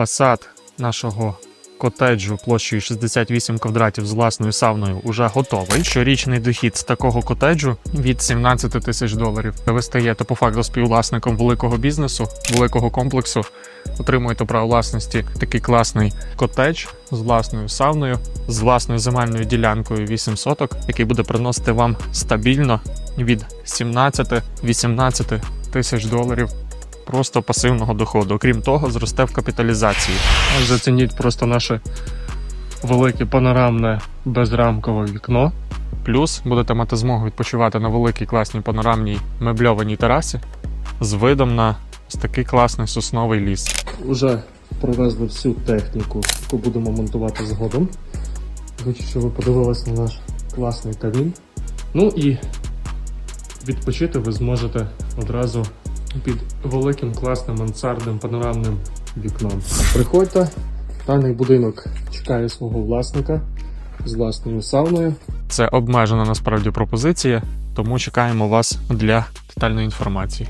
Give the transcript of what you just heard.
Фасад нашого котеджу площею 68 квадратів з власною сауною уже готовий. Щорічний дохід з такого котеджу від 17 тисяч доларів. Ви стаєте по факту співвласником великого бізнесу, великого комплексу. Отримуєте право власності такий класний котедж з власною сауною, з власною земельною ділянкою 8 соток, який буде приносити вам стабільно від 17-18 тисяч доларів просто пасивного доходу. Окрім того, зросте в капіталізації. Зацініть просто наше велике панорамне безрамкове вікно. Плюс будете мати змогу відпочивати на великій класній панорамній мебльованій терасі з видом на ось такий класний сосновий ліс. Уже привезли всю техніку, яку будемо монтувати згодом. Хочу, щоб ви подивилися на наш класний камін. Ну і відпочити ви зможете одразу під великим класним мансардним панорамним вікном. Приходьте, даний будинок чекає свого власника з власною сауною. Це обмежена насправді пропозиція, тому чекаємо вас для детальної інформації.